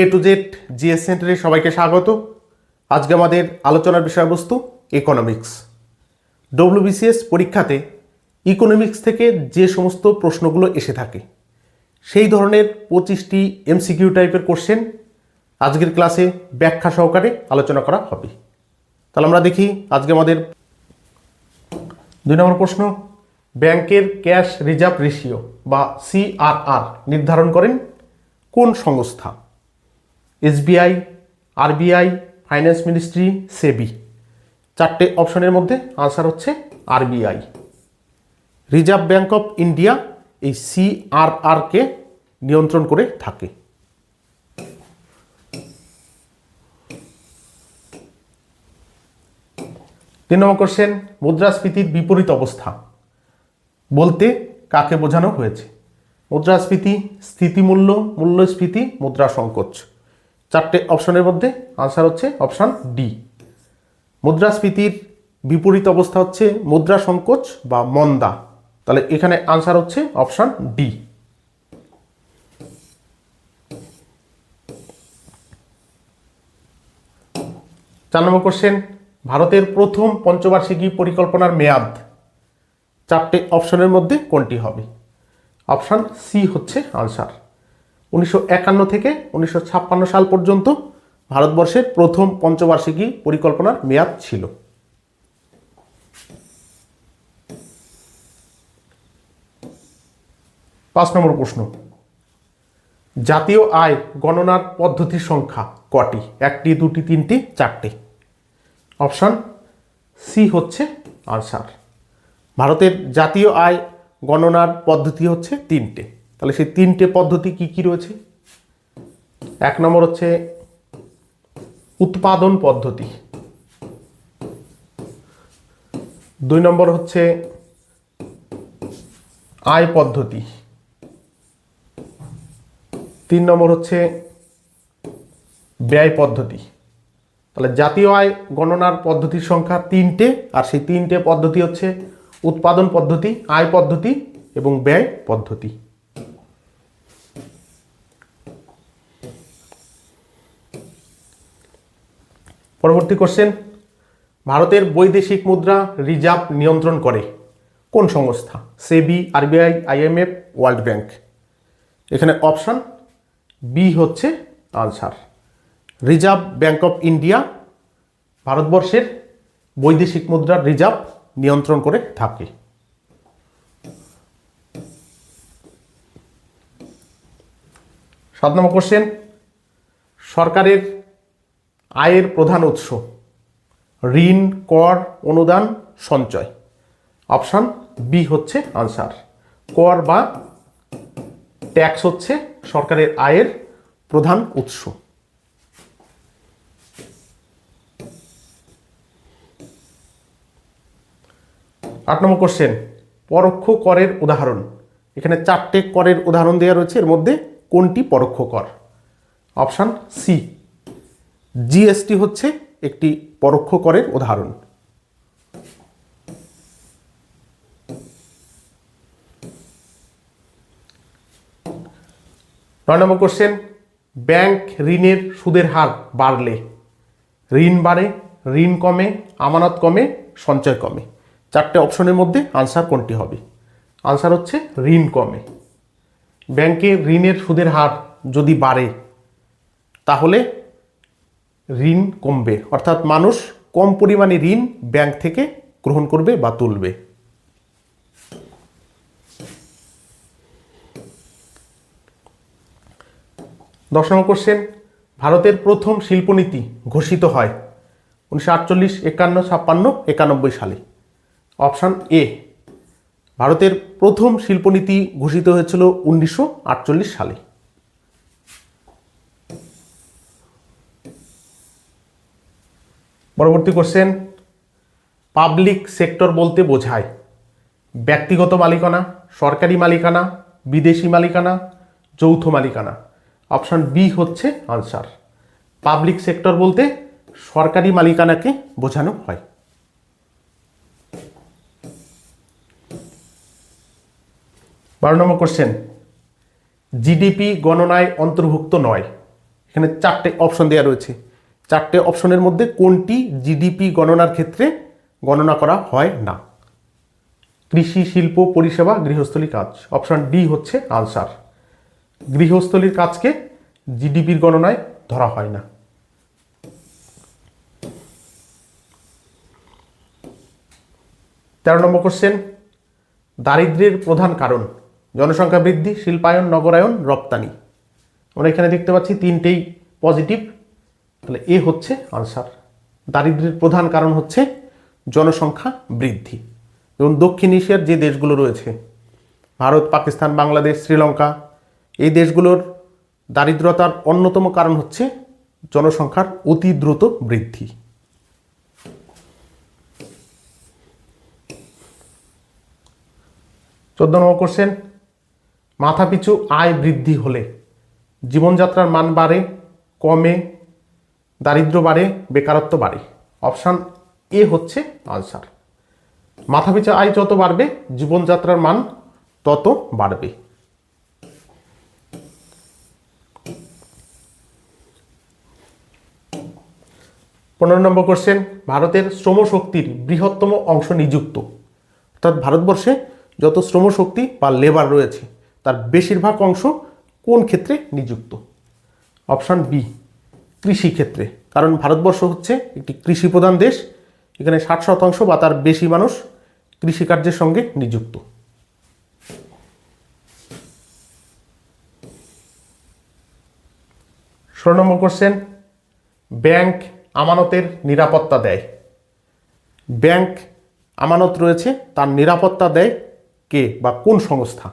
A to Z GS সেন্টারে সবাইকে স্বাগত। আজকে আমাদের আলোচনার বিষয়বস্তু ইকোনমিক্স ডব্লিউবিসিএস পরীক্ষাতে ইকোনমিক্স থেকে যে সমস্ত প্রশ্নগুলো এসে থাকে, সেই ধরনের পঁচিশটি এমসিকিউ টাইপের কোশ্চেন আজকের ক্লাসে ব্যাখ্যা সহকারে আলোচনা করা হবে। তাহলে আমরা দেখি আজকে আমাদের দুই নম্বর প্রশ্ন, ব্যাংকের ক্যাশ রিজার্ভ রেশিও বা সিআরআর নির্ধারণ করেন কোন সংস্থা? SBI, RBI, finance ministry, SEBI. চারটে অপশনের মধ্যে আনসার হচ্ছে RBI. Reserve Bank of India এই সিআরআরকে নিয়ন্ত্রণ করে থাকে। তিন নম্বর কোশ্চেন মুদ্রাস্ফীতির বিপরীত অবস্থা। বলতে কাকে বোঝানো হয়েছে? মুদ্রাস্ফীতি, স্থিতিমূল্য, মূল্যস্ফীতি মুদ্রা সংকোচ চারটে অপশনের মধ্যে আনসার হচ্ছে অপশান ডি মুদ্রাস্ফীতির বিপরীত অবস্থা হচ্ছে মুদ্রা সংকোচ বা মন্দা। তাহলে এখানে আনসার হচ্ছে অপশান ডি চার নম্বর কোশ্চেন ভারতের প্রথম পঞ্চবার্ষিকী পরিকল্পনার মেয়াদ। চারটে অপশনের মধ্যে কোনটি হবে? অপশান সি হচ্ছে আনসার উনিশশো একান্ন থেকে উনিশশো ছাপ্পান্ন সাল পর্যন্ত ভারতবর্ষের প্রথম পঞ্চবার্ষিকী পরিকল্পনার মেয়াদ ছিল। পাঁচ নম্বর প্রশ্ন। জাতীয় আয় গণনার পদ্ধতির সংখ্যা কটি? একটি, দুটি, তিনটি, চারটি। অপশান সি হচ্ছে আনসার ভারতের জাতীয় আয় গণনার পদ্ধতি হচ্ছে তিনটে। তাহলে সেই তিনটে পদ্ধতি কি কি রয়েছে? এক নম্বর হচ্ছে উৎপাদন পদ্ধতি। দুই নম্বর হচ্ছে আয় পদ্ধতি। তিন নম্বর হচ্ছে ব্যয় পদ্ধতি। তাহলে জাতীয় আয় গণনার পদ্ধতির সংখ্যা তিনটে, আর সেই তিনটে পদ্ধতি হচ্ছে উৎপাদন পদ্ধতি, আয় পদ্ধতি এবং ব্যয় পদ্ধতি। পরবর্তী কোশ্চেন ভারতের বৈদেশিক মুদ্রা রিজার্ভ নিয়ন্ত্রণ করে কোন সংস্থা? SEBI, RBI, IMF, World Bank. এখানে অপশান বি হচ্ছে answer Reserve Bank of India ভারতবর্ষের বৈদেশিক মুদ্রার রিজার্ভ নিয়ন্ত্রণ করে থাকে। সাত নম্বর কোশ্চেন সরকারের আয়ের প্রধান উৎস। ঋণ, কর, অনুদান, সঞ্চয়। অপশান বি হচ্ছে আনসার কর বা ট্যাক্স হচ্ছে সরকারের আয়ের প্রধান উৎস। আট নম্বর কোশ্চেন পরোক্ষ করের উদাহরণ। এখানে চারটে করের উদাহরণ দেওয়া রয়েছে, এর মধ্যে কোনটি পরোক্ষ কর? অপশান সি জিএসটি হচ্ছে একটি পরোক্ষ করের উদাহরণ। নয় নম্বর কোশ্চেন ব্যাংক ঋণের সুদের হার বাড়লে, ঋণ বাড়ে, ঋণ কমে, আমানত কমে, সঞ্চয় কমে। চারটে অপশনের মধ্যে আনসার কোনটি হবে? আনসার হচ্ছে ঋণ কমে। ব্যাংকে ঋণের সুদের হার যদি বাড়ে, তাহলে ঋণ কমবে। অর্থাৎ মানুষ কম পরিমাণে ঋণ ব্যাংক থেকে গ্রহণ করবে বা তুলবে। দশ নম্বর কোশ্চেন ভারতের প্রথম শিল্পনীতি ঘোষিত হয় উনিশশো আটচল্লিশ, একান্ন, ছাপ্পান্ন, একানব্বই সালে। অপশান এ, ভারতের প্রথম শিল্পনীতি ঘোষিত হয়েছিল উনিশশো আটচল্লিশ সালে। পরবর্তী কোশ্চেন পাবলিক সেক্টর বলতে বোঝায়। ব্যক্তিগত মালিকানা, সরকারি মালিকানা, বিদেশি মালিকানা, যৌথ মালিকানা। অপশান বি হচ্ছে আনসার পাবলিক সেক্টর বলতে সরকারি মালিকানাকে বোঝানো হয়। বারো নম্বর কোশ্চেন জিডিপি গণনায় অন্তর্ভুক্ত নয়। এখানে চারটে অপশন দেওয়া রয়েছে। চারটে অপশনের মধ্যে কোনটি জিডিপি গণনার ক্ষেত্রে গণনা করা হয় না? কৃষি, শিল্প, পরিষেবা গৃহস্থলী কাজ। অপশন ডি হচ্ছে আনসার গৃহস্থলীর কাজকে জিডিপির গণনায় ধরা হয় না। তেরো নম্বর কোশ্চেন দারিদ্র্যের প্রধান কারণ, জনসংখ্যা বৃদ্ধি, শিল্পায়ন, নগরায়ন, রপ্তানি। আমরা এখানে দেখতে পাচ্ছি তিনটেই পজিটিভ তাহলে এ হচ্ছে আনসার। দারিদ্র্যের প্রধান কারণ হচ্ছে জনসংখ্যা বৃদ্ধি। যেমন দক্ষিণ এশিয়ার যে দেশগুলো রয়েছে, ভারত, পাকিস্তান, বাংলাদেশ, শ্রীলঙ্কা, এই দেশগুলোর দারিদ্রতার অন্যতম কারণ হচ্ছে জনসংখ্যার অতি দ্রুত বৃদ্ধি। চোদ্দ নম্বর কোশ্চেন মাথাপিছু আয় বৃদ্ধি হলে জীবনযাত্রার মান বাড়ে, কমে দারিদ্র্য বাড়ে, বেকারত্ব বাড়ে। অপশান এ হচ্ছে আনসার মাথাপিছু আয় যত বাড়বে, জীবনযাত্রার মান তত বাড়বে। পনেরো নম্বর কোশ্চেন, ভারতের শ্রমশক্তির বৃহত্তম অংশ নিযুক্ত। অর্থাৎ ভারতবর্ষে যত শ্রমশক্তি বা লেবার রয়েছে, তার বেশিরভাগ অংশ কোন ক্ষেত্রে নিযুক্ত? অপশান বি কৃষি ক্ষেত্রে কারণ ভারতবর্ষ হচ্ছে একটি কৃষি প্রধান দেশ, এখানে ষাট শতাংশ বা তার বেশি মানুষ কৃষিকার্যের সঙ্গে নিযুক্ত। ষোলো নম্বর কোশ্চেন ব্যাংক আমানতের নিরাপত্তা দেয়। ব্যাংক আমানত রয়েছে, তার নিরাপত্তা দেয় কে বা কোন সংস্থা?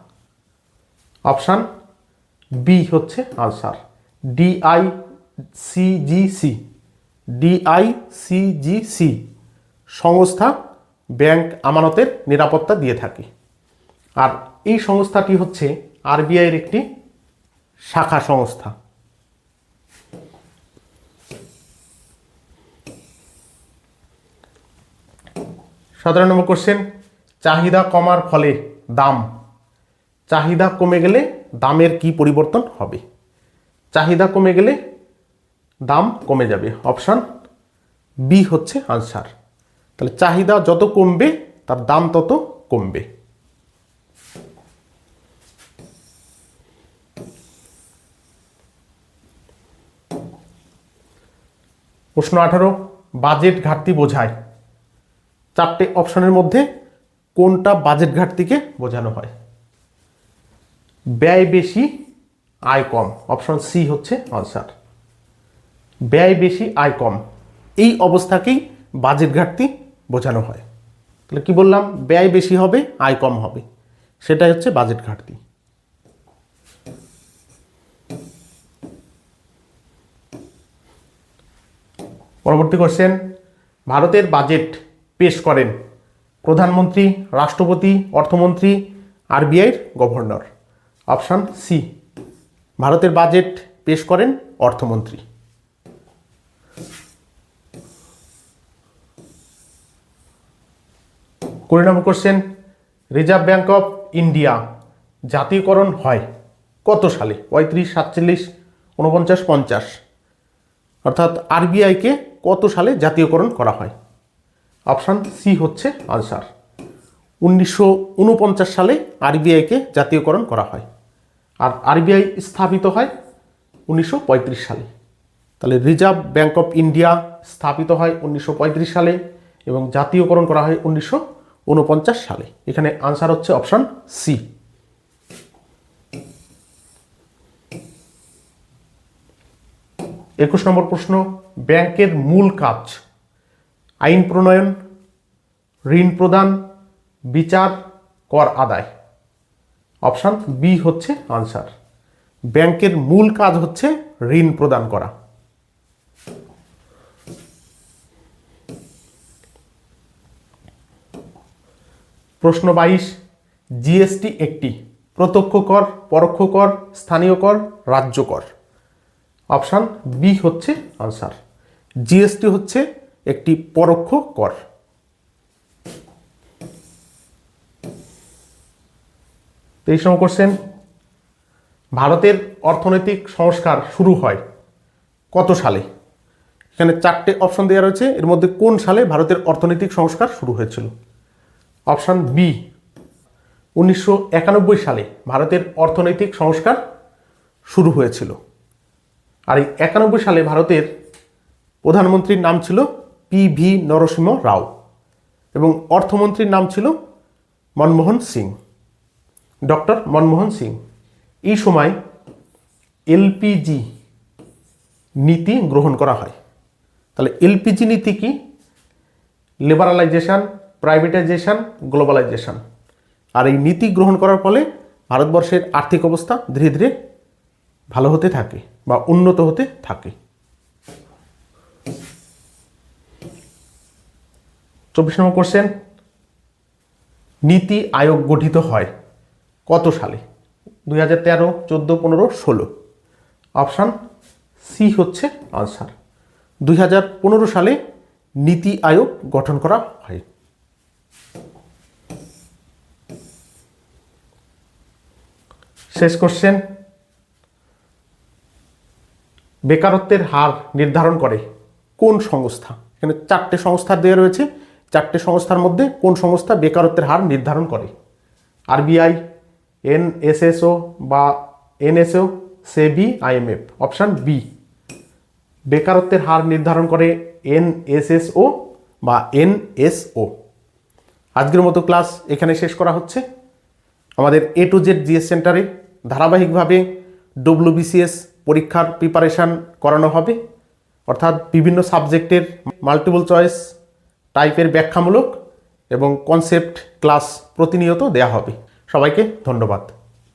অপশান, বি হচ্ছে আনসার। ডিআই সিজিসি ডিআইসিজিসি সংস্থা ব্যাংক আমানতের নিরাপত্তা দিয়ে থাকে। আর এই সংস্থাটি হচ্ছে আরবিআইয়ের একটি শাখা সংস্থা। সতেরো নম্বর কোশ্চেন চাহিদা কমার ফলে দাম। চাহিদা কমে গেলে দামের কি পরিবর্তন হবে? চাহিদা কমে গেলে দাম কমে যাবে। অপশান বি হচ্ছে আনসার তাহলে চাহিদা যত কমবে, তার দাম তত কমবে। প্রশ্ন আঠারো, বাজেট ঘাটতি বোঝায়। চারটে অপশনের মধ্যে কোনটা বাজেট ঘাটতিকে বোঝানো হয়? ব্যয় বেশি, আয় কম। অপশন সি হচ্ছে আনসার ব্যয় বেশি, আয় কম। এই অবস্থাকেই বাজেট ঘাটতি বোঝানো হয়। তাহলে কি বললাম? ব্যয় বেশি হবে, আয় কম হবে। সেটাই হচ্ছে বাজেট ঘাটতি। পরবর্তী কোশ্চেন ভারতের বাজেট পেশ করেন প্রধানমন্ত্রী, রাষ্ট্রপতি, অর্থমন্ত্রী, আরবিআইয়ের গভর্নর। অপশান সি, ভারতের বাজেট পেশ করেন অর্থমন্ত্রী। Number question Reserve Bank of India জাতীয়করণ হয় কত সালে? পঁয়ত্রিশ, সাতচল্লিশ উনপঞ্চাশ পঞ্চাশ। অর্থাৎ আরবিআইকে কত সালে জাতীয়করণ করা হয়? অপশান সি হচ্ছে আনসার উনিশশো উনপঞ্চাশ সালে আরবিআইকে জাতীয়করণ করা হয়। আর আরবিআই স্থাপিত হয় উনিশশো পঁয়ত্রিশ সালে। তাহলে রিজার্ভ ব্যাঙ্ক অফ ইন্ডিয়া স্থাপিত হয় উনিশশো পঁয়ত্রিশ সালে এবং জাতীয়করণ করা হয় উনিশশো উনপঞ্চাশ সালে। এখানে আনসার হচ্ছে অপশান সি একুশ নম্বর প্রশ্ন, ব্যাংকের মূল কাজ, আইন প্রণয়ন, ঋণ প্রদান, বিচার, কর আদায়। অপশান বি হচ্ছে আনসার ব্যাংকের মূল কাজ হচ্ছে ঋণ প্রদান করা। প্রশ্ন বাইশ, জিএসটি একটি, প্রত্যক্ষ কর, পরোক্ষ কর, স্থানীয় কর, রাজ্য কর। অপশান বি হচ্ছে আনসার। জিএসটি হচ্ছে একটি পরোক্ষ কর। তেইশ নম্বর কোশ্চেন ভারতের অর্থনৈতিক সংস্কার শুরু হয় কত সালে? এখানে চারটে অপশন দেওয়া রয়েছে, এর মধ্যে কোন সালে ভারতের অর্থনৈতিক সংস্কার শুরু হয়েছিল? অপশান বি, উনিশশো একানব্বই সালে ভারতের অর্থনৈতিক সংস্কার শুরু হয়েছিল। আর এই একানব্বই সালে ভারতের প্রধানমন্ত্রীর নাম ছিল পি ভি নরসিংহ রাও এবং অর্থমন্ত্রীর নাম ছিল মনমোহন সিং। ডক্টর মনমোহন সিং, এই সময় এলপিজি নীতি গ্রহণ করা হয়। তাহলে এলপিজি নীতি কি? লিবারালাইজেশন প্রাইভেটাইজেশন গ্লোবালাইজেশন আর এই নীতি গ্রহণ করার ফলে ভারতবর্ষের আর্থিক অবস্থা ধীরে ধীরে ভালো হতে থাকে বা উন্নত হতে থাকে। চব্বিশ নম্বর কোশ্চেন নীতি আয়োগ গঠিত হয় কত সালে? দুই হাজার তেরো, চোদ্দ, পনেরো, ষোলো। অপশান সি হচ্ছে আনসার দুই হাজার পনেরো সালে নীতি আয়োগ গঠন করা হয়। শেষ কোশ্চেন বেকারত্বের হার নির্ধারণ করে কোন সংস্থা? এখানে চারটে সংস্থা দেওয়া রয়েছে। চারটে সংস্থার মধ্যে কোন সংস্থা বেকারত্বের হার নির্ধারণ করে? আরবিআই, এনএসএসও বা এনএসও সে সেবি, আইএমএফ। অপশান বি, বেকারত্বের হার নির্ধারণ করে এনএসএসও বা এনএসও। আজকের মতো ক্লাস এখানে শেষ করা হচ্ছে। আমাদের এ টু জেড জিএস সেন্টারে ধারাবাহিকভাবে ডব্লিউবিসিএস পরীক্ষার প্রিপারেশান করানো হবে। অর্থাৎ বিভিন্ন সাবজেক্টের মাল্টিপল চয়েস টাইপের ব্যাখ্যামূলক এবং কনসেপ্ট ক্লাস প্রতিনিয়ত দেয়া হবে। সবাইকে ধন্যবাদ।